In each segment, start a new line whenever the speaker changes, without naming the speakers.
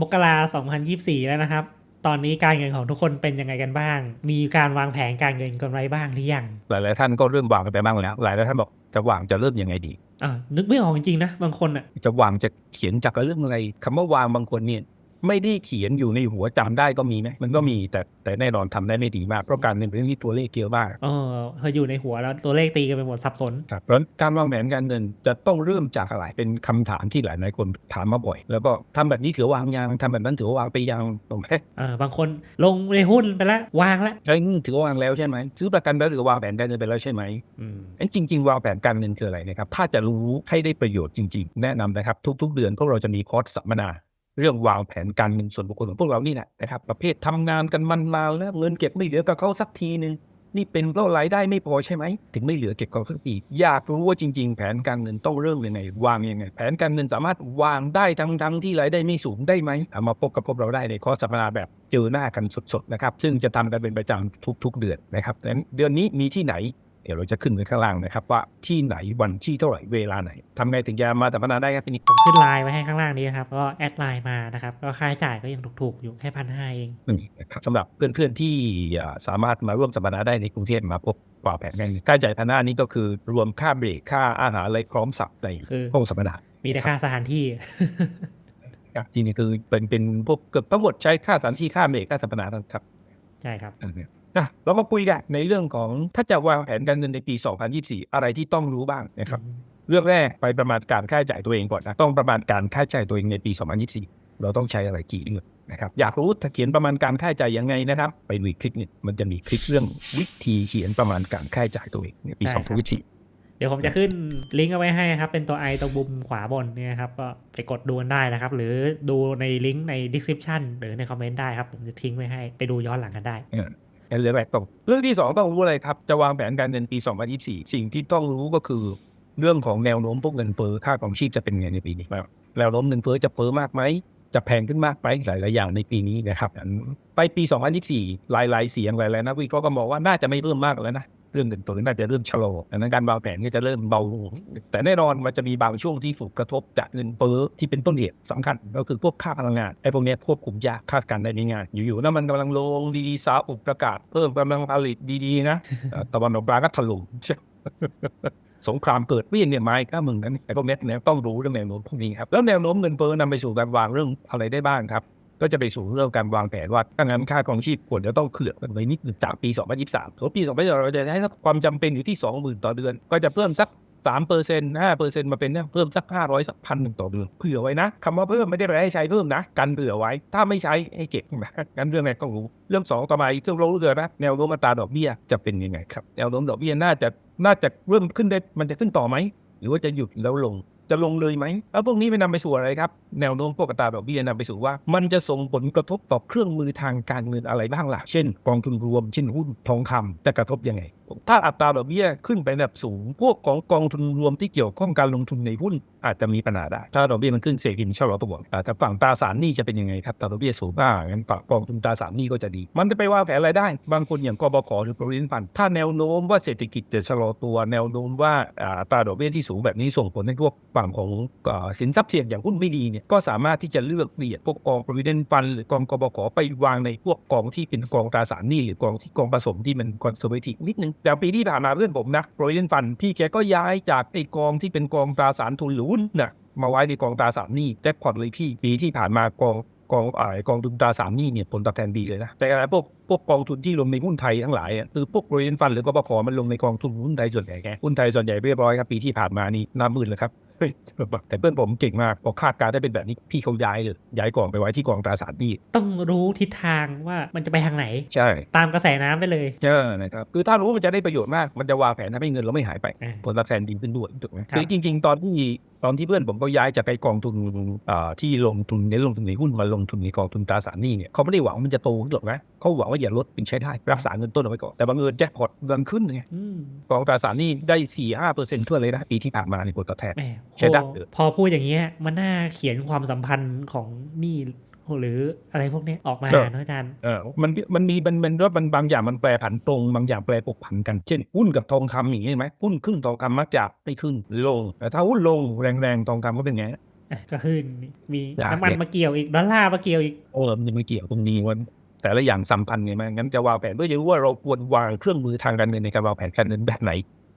มกรา2024แล้วนะครับ ตอนนี้การเงินของทุกคนเป็นยังไงกันบ้าง มีการวางแผนการเงินกันไว้บ้างหรือยัง
หลายๆท่านก็เริ่มวางกันไปบ้างแล้ว หลายๆท่านบอกจะวางจะเริ่มยังไงดี
อ่านึกไม่ออกจริงๆนะบางคนอะ
จะวางจะเขียนจากเรื่องอะไรคำว่าวางบางคนเนี่ย ไม่ได้เขียนอยู่ในหัวจำได้ก็มีไหมมันก็มีแต่แต่แน่นอนทำได้ไม่ดีมากเพราะการเงินเป็นเรื่องที่ตัวเลขเยอะมาก
เออพออยู่ในหัวแล้วตัวเลขตีกันไปหมดสับสน
ครับเพราะฉะนั้นการวางแผนการเงินจะต้องเริ่มจากอะไรเป็นคำถามที่หลายหลายๆคนถามมาบ่อย แล้วก็ทำแบบนี้ถือว่าวางยังทำแบบนั้นถือว่าวางไปยังถูกไหม
เออบางคนลงในหุ้นไปแล้ววางแล้ว
ใช่ถือว่าวางแล้วใช่ไหมซื้อประกันไปแล้วถือว่าวางแผนการเงินไปแล้วใช่ไหม
อืม
อันจริง ๆ วางแผนการเงินคืออะไรนะครับถ้าจะรู้ให้ได้ประโยชน์จริง ๆ แนะนำนะครับทุก ๆ เดือนพวกเราจะมีคอร์สสัมมนา เรื่องวางแผนการเงินส่วนบุคคลของพวกเรานี่แหละนะครับ ประเภททำงานกันมันมาแล้วเงินเก็บไม่เหลือกับเขาสักทีนึงนี่เป็นเพราะรายได้ไม่พอใช่ไหม ถึงไม่เหลือเก็บกับเขาสักทีอยากรู้ว่าจริง ๆ แผนการเงินต้องเริ่มยังไงวางยังไงแผนการเงินสามารถวางได้ทั้งทั้งๆที่รายได้ไม่สูงได้ไหมามาพบกับพวกเราได้ในคอสัมมนาแบบเจอหน้ากันสดๆนะครับซึ่งจะทำกันเป็นประจำทุก ๆ เดือนนะครับดังนั้นเดือนนี้มีที่ไหน เดี๋ยวเราจะขึ้นไว้ข้างล่างนะครับ ว่าที่ไหนวันที่เท่าไหร่เวลาไหนทำไงถึงจะมาสัมมนาได้ครับพี่นิก
ผมขึ้นไลน์ไว้ให้ข้างล่างนี้นะครับก็แอดไลน์มานะครับก็ค่าใช้จ่ายก็ยังถูกๆ อยู่แค่พันห้าเอง
นี่นะครับสำหรับเพื่อนๆที่อ่าสามารถมาร่วมสัมมนาได้ในกรุงเทพมาพบวางแผนกันค่าใช้จ่ายพันห้านี้ก็คือรวมค่าเบรกค่าอาหารอะไรพร้อมสับใน
คือ
ห้องสัมมนา
มีแต่ค่าสถานที่
ครับจริงๆคือเป็นเป็นพวกเกือบทั้งหมดใช้ค่าสถานที่ค่าเบรกค่าสัมมนาทั้งครับ
ใช่ครับ
อั นเนี้ยนะเรามาคุยกันในเรื่องของถ้าจะวางแผนการเงินในปี 2024 อะไรที่ต้องรู้บ้างนะครับ เรื่องแรกไปประมาณการค่าใช้จ่ายตัวเองก่อนนะต้องประมาณการค่าใช้จ่ายตัวเองในปี 2024 เราต้องใช้อะไรกี่เรื่องนะครับอยากรู้ถ้าเขียนประมาณการค่าใช้จ่ายยังไงนะครับ ไปดูอีกคลิปนี้มันจะมีคลิปเรื่องวิธีเขียนประมาณการค่าใช้จ่ายตัวเองในปี
ได้ครับ
2024
เดี๋ยวผมจะขึ้นลิงก์เอาไว้ให้ครับ เป็นตัวไอตรงมุมขวาบนเนี่ยครับก็ไปกดดูกันได้นะครับ หรือดูในลิงก์ใน description หรือในคอมเมนต์ได้ครับ ผมจะทิ้งไว้ให้ไปดูย้อนหลังกันได้
เรื่องแรกต้องเรื่องที่สองต้องรู้อะไรครับ จะวางแผนการเงินปี 2024 สิ่งที่ต้องรู้ก็คือ เรื่องของแนวโน้มพวกเงินเฟ้อค่าของชีพจะเป็นไงในปีนี้แนวโน้มเงินเฟ้อจะเฟ้อมากไหมจะแพงขึ้นมากไหมหลาย ๆ อย่างในปีนี้นะครับ ไปปี 2024 หลาย ๆ เสียงหลาย ๆ นักวิเคราะห์ก็มองว่าน่าจะไม่เพิ่มมากแล้วนะ เรื่องเงินเฟ้น่าจะเริ่มชะลอดังนั้นการวางแผนก็จะเริ่มเบาลงแต่แน่นอนมันจะมีบางช่วงที่ถูกกระทบจากเงินเฟ้อที่เป็นต้นเหตุสำคัญ ก็คือพวกค่าพลังงานไอ้พวกนี้ควบคุมยากคาดการณ์ได้ไม่ง่ายอยู่ๆน้ำมันกำลังลงดีๆซาอุประกาศเพิ่มกำลังผลิตดีๆนะตะวันออกกลางก็ถล่มสงครามเกิดไม่งเนี่ยไม้ก็มึงนั้นไอ้พวกเนี้ยเนี่ยต้องรู้เรื่องแนวโน้มพวกนี้ครับแล้วแนวโน้มเงินเฟ้อนำไปสู่การวางเรื่องอะไรได้บ้างครับ ก็จะไปสู่เรื่องการวางแผนว่าถ้างั้นค่าครองชีพควรจะต้องเคลื่อนไปนิดหนึ่งจากปี 2023ถึงปี 2023เราจะใช้ความจำเป็นอยู่ที่ 20,000 ต่อเดือน ก็จะเพิ่มสัก3เปอร์เซ็นต์5เปอร์เซ็นต์มาเป็นเนี่ยเพิ่มสัก 500 สักพันหนึ่งต่อเดือนเผื่อไว้นะคำว่าเพิ่มไม่ได้แปลให้ใช้เพิ่มนะ กันเผื่อไว้ ถ้าไม่ใช้ให้เก็บนะงั้นเรื่องแรกต้องรู้ เรื่องสองต่อมาอีกเรื่องรู้เลยนะแนวโน้มอัตราดอกเบี้ยจะเป็นยังไงครับ แนวโน้มดอกเบี้ยน่าจะน่าจะเริ่มขึ้นได้มันจะขึ้นต่อไหม หรือว่าจะหยุดแล้วลง จะลงเลยไหมแล้วพวกนี้ไปนำไปสู่อะไรครับ แนวโน้มพวกอัตราดอกเบี้ยนำไปสู่ว่า มันจะส่งผลกระทบต่อเครื่องมือทางการเงินอะไรบ้างล่ะ เช่น กองทุนรวม เช่นหุ้นทองคำจะกระทบยังไง ถ้าอัตราดอกเบี้ยขึ้นไปแบบสูง พวกของกองทุนรวมที่เกี่ยวข้องการลงทุนในหุ้น อาจจะมีปัญหาได้ ถ้าดอกเบี้ยมันขึ้นเศรษฐกิจชะลอตัวแต่ฝั่งตราสารหนี้จะเป็นยังไงครับตราดอกเบี้ยสูงอ่างั้นฝั่งกองทุนตราสารหนี้ก็จะดี มันจะไปวางแผนอะไรได้ บางคนอย่างกบขหรือ provident fund ถ้าแนวโน้มว่าเศรษฐกิจจะชะลอตัว แนวโน้มว่าอ่าอัตราดอกเบี้ยที่สูงแบบนี้ส่งผลให้พวกฝั่งของสินทรัพย์เสี่ยงอย่างหุ้นไม่ดีเนี่ยก็สามารถที่จะเลือกเปลี่ยนพวกกอง provident fund หรือกองกบขไปวางในพวกกองที่เป็นกองตราสารหนี้หรือกองที่กองผสมที่มัน conservative นิดนึงแต่ปีที่ผ่านมาเพื่อนผมนะ provident fund พี่แกก็ย้ายจากไอ้กองที่เป็นกองตราสารทุนหรือหุ้นนะมาไว้ในกองตราสารหนี้แจ็คพอตเลยพี่ปีที่ผ่านมากองกองอ่ากองทุนตราสารหนี้เนี่ยผลตอบแทนดีเลยนะแต่อะไรพวกพวกกองทุนที่ลงในหุ้นไทยทั้งหลายคือพวกบริเวณฟันหรือกบขมันลงในกองทุนหุ้นไทยส่วนใหญ่แกหุ้นไทยส่วนใหญ่เรียบร้อยครับปีที่ผ่านมานี่หน้ามื่นเลยครับ ฮ้ยแต่เพื่อนผมเก่งมากพอคาดการณ์ได้เป็นแบบนี้พี่เขาย้ายเลยย้ายกองไปไว้ที่กองตราสารหนี้
ต้องรู้ทิศทางว่ามันจะไปทางไหน
ใช่
ตามกระแสน้ำไปเลย
ใช่นะครับคือถ้ารู้มันจะได้ประโยชน์มากมันจะวางแผนทำให้เงินเราไม่หายไป
อ่า
ผลตอบแทนดีขึ้นด้วยถูกไหม
ครับ
คือจริง ๆ ตอนที่ตอนที่เพื่อนผมก็ย้ายจากไปกองทุนอ่าที่ลงทุนในลงทุนในหุ้นมาลงทุนในกองทุนตราสารหนี้เนี่ยเขาไม่ได้หวังว่ามันจะโตขึ้นหรอกนะเขาหวังว่าอย่าลดเป็นใช้ได้รักษาเงินต้นเอาไว้ก่อนแต่บังเอิญแจ็คพอตดันขึ้นไง
อืม
กองตราสารหนี้ได้สี่ห้าเปอร์เซ็นต์ทั่วเลยนะปีที่ผ่านมาในผลตอบแทน
แหม
ใช้ได้
พอพอพูดอย่างเงี้ย มันน่าเขียนความสัมพันธ์ของหนี่หรืออะไรพวกเนี้ยออกมา
เออ
เนอะอาจารย์
เออมันมันมีมันมันว่ามันบางอย่างมันแปรผันตรง บางอย่างแปรปกผันกันเช่นหุ้นกับทองคำอย่างนี้เห็นไหมหุ้นขึ้นทองคำมักจะไม่ขึ้นหรือลงแต่ถ้าหุ้นลงแรงๆทองคำก็เป็นไง
อะก็ขึ้นมี
อยาก
น้ำมัน
เห็น
มาเกี่ยวอีกดอลลาร์มาเกี่ยวอีก
โอ้มันไม่เกี่ยวตรงนี้ว่าแต่ละอย่างสัมพันธ์ไงมั้งงั้นจะวางแผนเพื่อจะรู้ว่าเราควรวางเครื่องมือทางการเงินในการวางแผนการเงินแบบไหน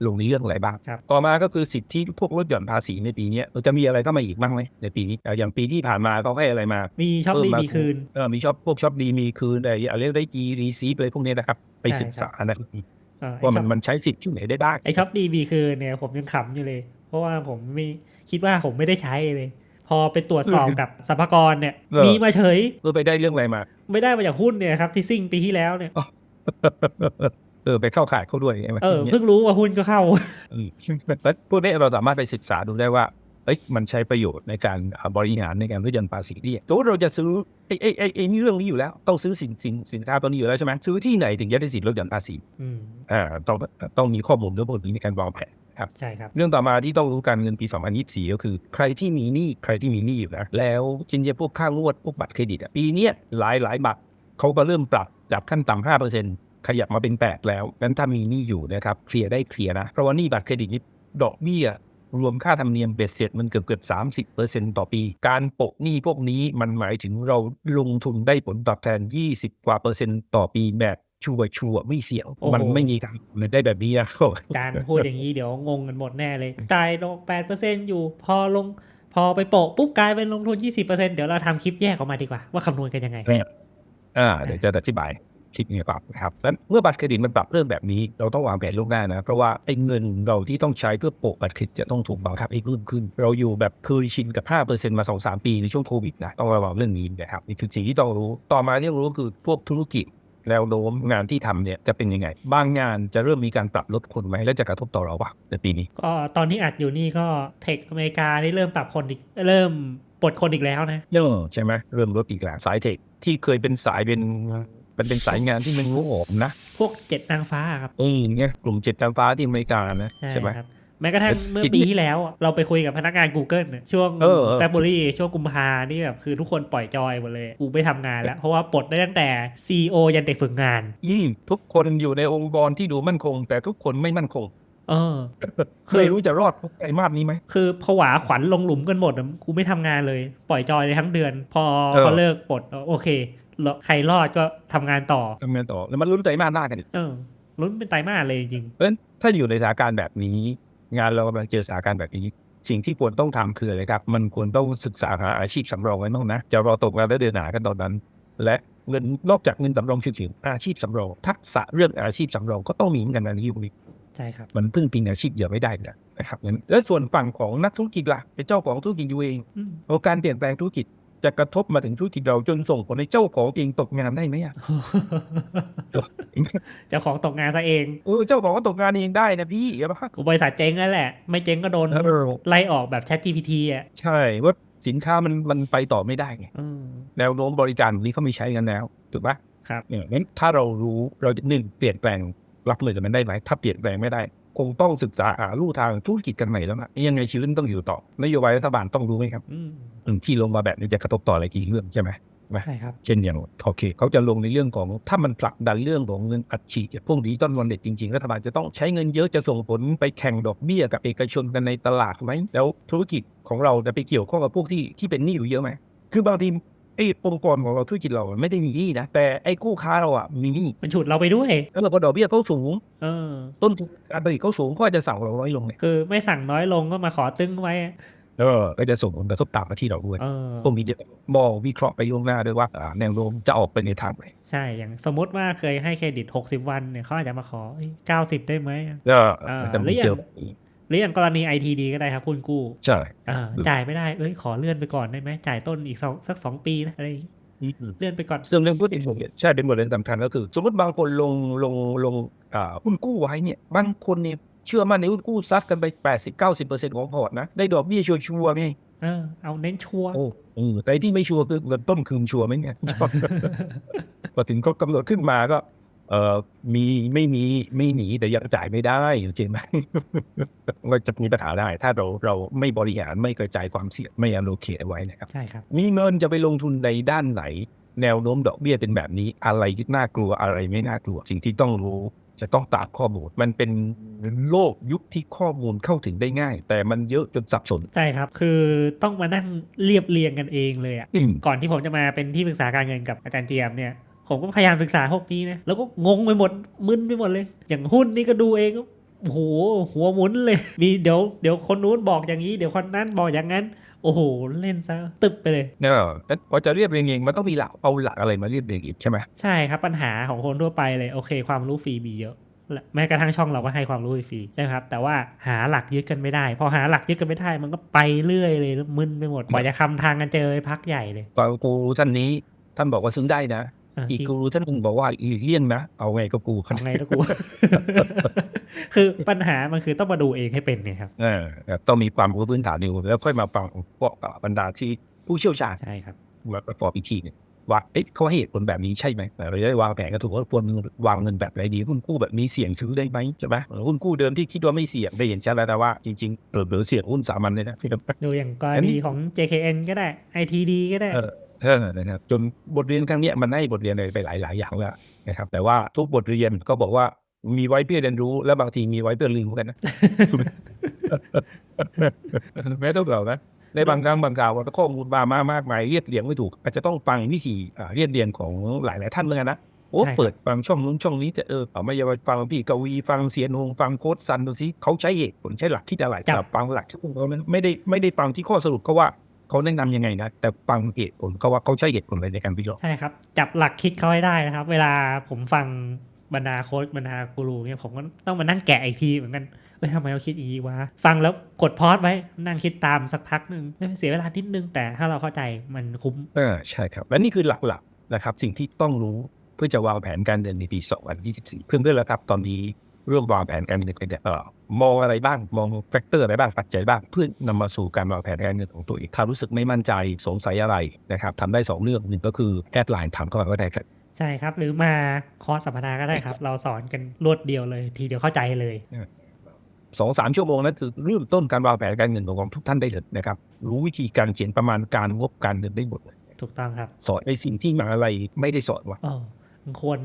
ลงในเรื่องอะไรบ้าง
ครับ
ต่อมาก็คือสิทธิพวกลดหย่อนภาษีในปีเนี้ยเราจะมีอะไรเข้ามาอีกบ้างไหมในปีนี้เอ่ออย่างปีที่ผ่านมาเขาให้อะไรมา
มีช็อป
เพิ่ม
ดี
มา
มีคืน
เออมีช็อปพวกช็อปดีมีคืนอะไรอะไรได้กีรีซีเลยพวกนี้นะครับ ไป
ใช่
ศึกษานะครับ
เออไอ
ว่า
ช็
มั
อนป
มันใช้สิทธิ์ที่ไหนได้บ้าง
ไอช็อปดีมีคืนเนี่ยผมยังขำอยู่เลย เพราะว่าผมไม่คิดว่าผมไม่ได้ใช้เลยพอไปตรวจสอบกับสรรพากรเนี่ย
เออ
มีมาเฉย
เออไปได้เรื่องอะไรมา
ไม่ได้มาจากหุ้นเนี่ยครับที่ซิ่งปีที่แล้วเนี่ย
เออไปเข้าขายเขาด้วยใช่ไหม
เออ
นี่ย
เพิ่งรู้ว่าหุ้นก็เข้า
อืมแล้วพวกนี้เราสามารถไปศึกษาดูได้ว่าเอ้ยมันใช้ประโยชน์ในการอ่าบริหารในการลดหย่อนภาษีที่สมมติเราจะซื้อไอ้ไอ้ไอ้ไอ้นี่เรื่องนี้อยู่แล้ว ต้องซื้อสินสินสินค้าตัวนี้อยู่แล้วใช่ไหมซื้อที่ไหนถึงจะได้สิทธิ์ลดหย่อนภาษี
อืม
อ่าต้องต้องมีข้อมูลเรื่องพวกนี้ในการวางแผน
ใช่ครับ
เรื่องต่อมาที่ต้องรู้การเงินปี 2024 ก็คือ ใครที่มีหนี้ใครที่มีหนี้อยู่นะแล้วจริงๆพวกค่างวดพวกบัตรเครดิตอะปีเนี้ยหลายหลายบัตรเขาก็เริ่มปรับจากขั้นต่ำ5% ขยับมาเป็น 8 แล้วงั้นถ้ามีหนี้อยู่นะครับเคลียร์ได้เคลียร์นะ เพราะว่าหนี้บัตรเครดิตนี่ดอกเบี้ยรวมค่าธรรมเนียมเบ็ดเสร็จมันเกือบเกือบสามสิบเปอร์เซ็นต่อปี การโปะหนี้พวกนี้มันหมายถึงเราลงทุนได้ผลตอบแทน 20 กว่าเปอร์เซ็นต์ต่อปีแบบชัวร์ชัวร์ไม่เสี่ยง
โอ้โห
มันไม่มีการได้แบบนี้นะ
จานพูดอย่างนี้เดี๋ยวงงกันหมดแน่เลยจ่ายลงแปดเปอร์เซ็นอยู่พอลงพอไปโปะปุ๊บกลายเป็นลงทุนยี่สิบเปอร์เซ็นเดี๋ยวเราทำคลิปแยกออกมาดีกว่าว่าคำนวณกันยังไง
อ่าเดี๋ยวจะอธิบาย คลิปนี้ครับนะครับแล้วเมื่อบัตรเครดิตมันปรับเรื่องแบบนี้ เราต้องวางแผนล่วงหน้านะเพราะว่าไอ้เงินเราที่ต้องใช้เพื่อโปะบัตรเครดิตจะต้องถูกบังคับให้เพิ่มขึ้น เราอยู่แบบเคยชินกับ 5%มา 2-3 ปีในช่วงโควิดนะต้องระวังเรื่องนี้นะครับนี่คือสิ่งที่ต้องรู้ต่อมาที่ต้องรู้ก็คือพวกธุรกิจแนวโน้มงานที่ทำเนี่ยจะเป็นยังไง บางงานจะเริ่มมีการปรับลดคนไหมและจะกระทบต่อเราปะในปีนี้
ก็ตอนที่อัดอยู่นี่ก็เทคอเมริกานี่เริ่มปรับคนอีกเริ่มปลดคนอีกแล้วนะ
เออใช่ไหมเริ่มลดอีกแล้วสายเทคที่เคยเป็นสายเป็น มันเป็นสายงานที่มันงูโหมนะ
พวกเจ็ดนางฟ้าครับ
เออเนี่ยกลุ่มเจ็ดนางฟ้าที่อเมริกานะใช่ไหม
ครับแม้กระทั่งเมื่อ
จริง
ปีที่แล้วอะเราไปคุยกับพนักงาน Google น่ะช่วง
เออเออ
แฟบ u รี่ช่วงกุมภานี่แบบคือทุกคนปล่อยจอยหมดเลย กูไม่ทำงานแล้ว เพราะว่าปลดได้ตั้งแต่ CEO ยันเด็กฝึกงาน
ยิ่งทุกคนอยู่ในองค์กรที่ดูมั่นคง แต่ทุกคนไม่มั่นคง
เออเค
เค
ย
ยรู้จะรอดไอ้มาสนี้ไหม
คือผวาขวัญลงหลุมกันหมดอะกูไม่ทำงานเลย ปล่อยจอยเลยทั้งเดือน พอ
เออ
เขาเลิกปลดโอเคแล้ว ใครรอดก็ทำงานต่อ
ทำงานต่อ แล้วมันลุ้นใจมากหน้ากันอีก
เออลุ้นเป็นไตรมาสเลยจริง
เพราะฉะนั้นถ้าอยู่ในสถานการณ์แบบนี้ งานเรากำลังเจอสถานการณ์แบบนี้ สิ่งที่ควรต้องทำคืออะไรครับ มันควรต้องศึกษาหาอาชีพสำรองไว้บ้างนะจะรอตกงานแล้วเดือนหนากันตอนนั้น และเงินนอกจากเงินสำรองฉุกเฉินอาชีพสำรอง ทักษะเรื่องอาชีพสำรองก็ต้องมีเหมือนกันในยุคนี้
ๆใช่ครับ
มันพึ่งพิงอาชีพเดียวไม่ได้นะนะครับงั้นแล้วส่วนฝั่งของนักธุรกิจล่ะเป็นเจ้าของธุรกิจอยู่เอง
อืม
โอการเปลี่ยนแปลงธุรกิจ จะกระทบมาถึงธุรกิจเราจนส่งผลให้เจ้าของเองตกงานได้ไหมอะ
เจ้าของตกงานซะเอง
เออเจ้าของก็ตกงานเองได้นะพี่เห็นปะ
กูบริษัทเจ๊งนั่นแหละ ไม่เจ๊งก็โดน
เออ
ไล่ออกแบบ Chat GPT อะ
ใช่ว่าสินค้ามันมันไปต่อไม่ได้ไง
อืม
แนวโน้มบริการนี้เขาไม่ใช้กันแล้วถูกปะ
ครับ
เนี่ยงั้นถ้าเรารู้เราจะหนึ่งเปลี่ยนแปลงรับมือกับมันได้ไหมถ้าเปลี่ยนแปลงไม่ได้ คงต้องศึกษาหาลู่ทางธุรกิจกันใหม่แล้วนะยังไงชีวิตมันต้องอยู่ต่อนโยบายรัฐบาลต้องรู้ไหมครับ
อืม
อืมที่ลงมาแบบนี้จะกระทบต่ออะไรกี่เรื่องใช่ไหม
ใช่ครับ
เช่นอย่างโอเคเขาจะลงในเรื่องของถ้ามันผลักดันเรื่องของเงินอัดฉีดพวกดิจิตอลวอลเล็ตจริงๆรัฐบาลจะต้องใช้เงินเยอะจะส่งผลไปแข่งดอกเบี้ยกับเอกชนกันในตลาดไหมแล้วธุรกิจของเราจะไปเกี่ยวข้องกับพวกที่ที่เป็นหนี้อยู่เยอะไหมคือบางที ไอ้องค์กรของเราธุรกิจเราไม่ได้มีหนี้นะ แต่ไอ้คู่ค้าเราอะมีหนี้
มันฉุดเราไปด้วย
แล้วพอดอกเบี้ยเขาสูง
เออ
ต้นทุนการผลิตเขาสูงก็อาจจะสั่งเราน้อยลงไง
คือไม่สั่งน้อยลงก็มาขอตึ้งไว้อะ
เออก็จะส่งผลกระทบตามมาที่เราด้วย
เออ
พวกนี้จะมองวิเคราะห์ไปล่วงหน้าด้วยว่าอ่าแนวโน้มจะออกไปในทางไหน
ใช่ อย่างสมมติว่าเคยให้เครดิต 60 วันเนี่ยเขาอาจจะมาขอเอ้ย90 ได้ไหม
ก็
อ่า
จะ
แล้
มี
วอย่าง
เจอแบบนี้
หรืออย่างกรณี ITD ก็ได้ครับคุณกู้
ใช่
อ่าจ่ายไม่ได้เอ้ยขอเลื่อนไปก่อนได้ไหมจ่ายต้นอีกสองสักสองปีนะอะไรอย่างงี้เลื่อนไปก่อน
ซึ่งเรื่องพูดอินโฟเนี่ยใช่เป็นบทเรียนสำคัญก็คือ สมมติบางคนลงลงลงอ่าหุ้นกู้ไว้เนี่ยบางคนเนี่ยเชื่อมั่นในหุ้นกู้ซัดกันไป 80-90%ของพอร์ตนะได้ดอกเบี้ยชัวร์ๆไง
เออเอาเน้นชัวร์
โอ้เออแต่ที่ไม่ชัวร์คือเงินต้นคืนชัวร์ไหมเนี่ยพอถึงก็กำหนดขึ้นมาก็ เอ่อมีไม่มีไม่หนีแต่ยังจ่ายไม่ได้จริงไหมก็จะมีปัญหาได้ ถ้าเราเราไม่บริหารไม่กระจายความเสี่ยงไม่อโลเ e ไว้นะครับ
ใช่ครับ
มีเงินจะไปลงทุนในด้านไหน แนวโน้มดอกเบี้ยเป็นแบบนี้อะไรน่ากลัวอะไรไม่น่ากลัว สิ่งที่ต้องรู้จะต้องตามข้อมูล มันเป็นโลกยุคที่ข้อมูลเข้าถึงได้ง่าย แต่มันเยอะจนสับสน
ใช่ครับ คือต้องมานั่งเรียบเรียงกันเองเลยอะ
อืม
ก่อนที่ผมจะมาเป็นที่ปรึกษาการเงินกับอาจารย์เจียมเนี่ย ผมก็พยายามศึกษาพวกนี้นะ แล้วก็งงไปหมดมึนไปหมดเลย อย่างหุ้นนี่ก็ดูเองก็โอ้โหหัวหมุนเลย มีเดี๋ยวเดี๋ยวคนนู้นบอกอย่างนี้ เดี๋ยวคนนั้นบอกอย่างนั้น โอ้โห เล่นซะตึบไปเลย
เนอะแล้วพอจะเรียบเรียงเองมันต้องมีหลักเอาหลักอะไรมาเรียบเรียงอีกใช่ไหม
ใช่ครับปัญหาของคนทั่วไปเลยโอเค ความรู้ฟรีมีเยอะและแม้กระทั่งช่องเราก็ให้ความรู้ฟรีใช่ไหมครับ แต่ว่าหาหลักยึดกันไม่ได้ พอหาหลักยึดกันไม่ได้ มันก็ไปเรื่อยเลยแล้วมึนไปหมดกว่าจะคำทางกันเจอพักใหญ่เลย
ฟังกูรูท่านนี้ท่านบอกว่าซื้อได้นะ
อะ
อีกกูรูท่านหนึงบอกว่าอีเลี่ยนนะเอาไงก็กู
ทำไงแล้วกู คือปัญหามันคือต้องมาดูเองให้เป็นเนี่ยครับ
เออแบบต้องมีความรู้พื้นฐานอยู่แล้วค่อยมาฟังพวกบรรดาที่ผู้เชี่ยวชาญ
ใช่ครับ
มาประกอบอีกทีหนึงว่าเอ๊ะเขาให้เหตุผลแบบนี้ใช่ไหมแต่เราจะได้วางแผนกันถูกว่าควรวางเงินแบบไหนดีหุ้นกู้แบบนี้เสี่ยงซื้อได้ไหมใช่ไหมหุ้นกู้เดิมที่คิดว่าไม่เสี่ยงได้เห็นชัดแล้วนะว่าจริงๆเผลอๆเสี่ยงหุ้นสามัญเลยนะพี่ครับ
ดูอย่างกร
อันนี้
ณีของ JKN ก็ได้ ITD ก็ได้
เออเออนะครับจนบทเรียนครั้งเนี้ยมันให้บทเรียนอะไรไปหลายๆอย่างแล้วนะครับ แต่ว่าทุกบทเรียนก็บอกว่ามีไว้เพื่อเรียนรู้ และบางทีมีไว้เพื่อลืมเหมือนกันนะแม้ต้องเรานะในบางครั้งบางคราวข้อมูลมามามากมายเรียบเรียงไม่ถูก อาจจะต้องฟังวิธีอ่าเรียบเรียงของหลายๆท่านเหมือนกันนะโอ้
ใช่ครับ
เปิดฟังช่องนู้นช่องนี้จะเออเอาไม่ยาฟังพี่กวีฟังเสียนงฟังโค้ดซันดูสิเขาใช้เหตุผลใช้หลักคิดอะไร
จับ
แต่ฟังหลักที่เขานั้นไม่ได้ไม่ได้ฟังที่ข้อสรุปเขาว่า เขาแนะนำยังไงนะแต่ฟังเหตุผลเขาว่าเขาใช้เหตุผลอะไรในการวิเคราะห์
ใช่ครับ จับหลักคิดเขาให้ได้นะครับ เวลาผมฟังบรรดาโค้ชบรรดากูรูเนี่ยผมก็ต้องมานั่งแกะอีกทีเหมือนกันเอ้ยทำไมเขาคิดอย่างนี้วะฟังแล้วกดพอสไว้นั่งคิดตามสักพักหนึ่งไม่เสียเวลานิดนึงแต่ถ้าเราเข้าใจมันคุ้ม
อ่าใช่ครับ และนี่คือหลักๆนะครับ สิ่งที่ต้องรู้เพื่อจะวางแผนการเงินในปี 2024 เพื่อนๆแล้วครับตอนนี้ เรื่องวางแผนการเงินกันเนี่ยเอ่อมองอะไรบ้างมองแฟกเตอร์อะไรบ้างปัจจัยบ้างเพื่อนำมาสู่การวางแผนการเงินของตัวเองถ้ารู้สึกไม่มั่นใจสงสัยอะไรนะครับทำได้สองเรื่องหนึ่งก็คือแอดไลน์ถามเข้ามาก็ได้ครับ
ใช่ครับ หรือมาคอร์สสัมมนาก็ได้ครับ เราสอนกันรวดเดียวเลย ทีเดียวเข้าใจเลย
สองสามชั่วโมงนั้นคือเริ่มต้นการวางแผนการเงินของทุกท่านได้เลยนะครับ รู้วิธีการเขียนประมาณการงบการเงินได้หมดเลย
ถูกต้องครับ
สอนในสิ่งที่มหาอะไรไม่ได้สอนว่ะ
อ๋อมันควร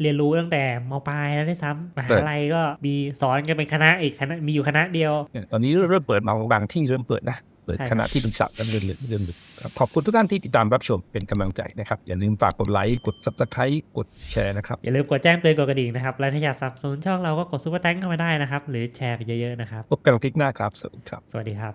เรียนรู้ตั้งแต่มปลายแล้วได้วยซ้ำมหาลัยก็มีสอนกันเป็นคณะอีกคณะมีอยู่คณะเดียว
เนี่ยตอนนี้เริ่มเปิดมาบางที่เริ่มเปิดนะเปิด
ใช่
คณะที่ปรึกษากันเรื่อยๆเรื่อยๆครับขอบคุณทุกท่านที่ติดตามรับชมเป็นกำลังใจนะครับ อย่าลืมฝากกดไลค์กด subscribe กดแชร์นะครับ
อย่าลืมกดแจ้งเตือนกดกระดิ่งนะครับ และถ้าอยากสนับสนุนช่องเราก็กดซุปเปอร์แตงเข้ามาได้นะครับ หรือแชร์ไปเยอะๆนะครับ
พบกันคลิปหน้าครับ สวัสดีครับ
สวัสดีครับ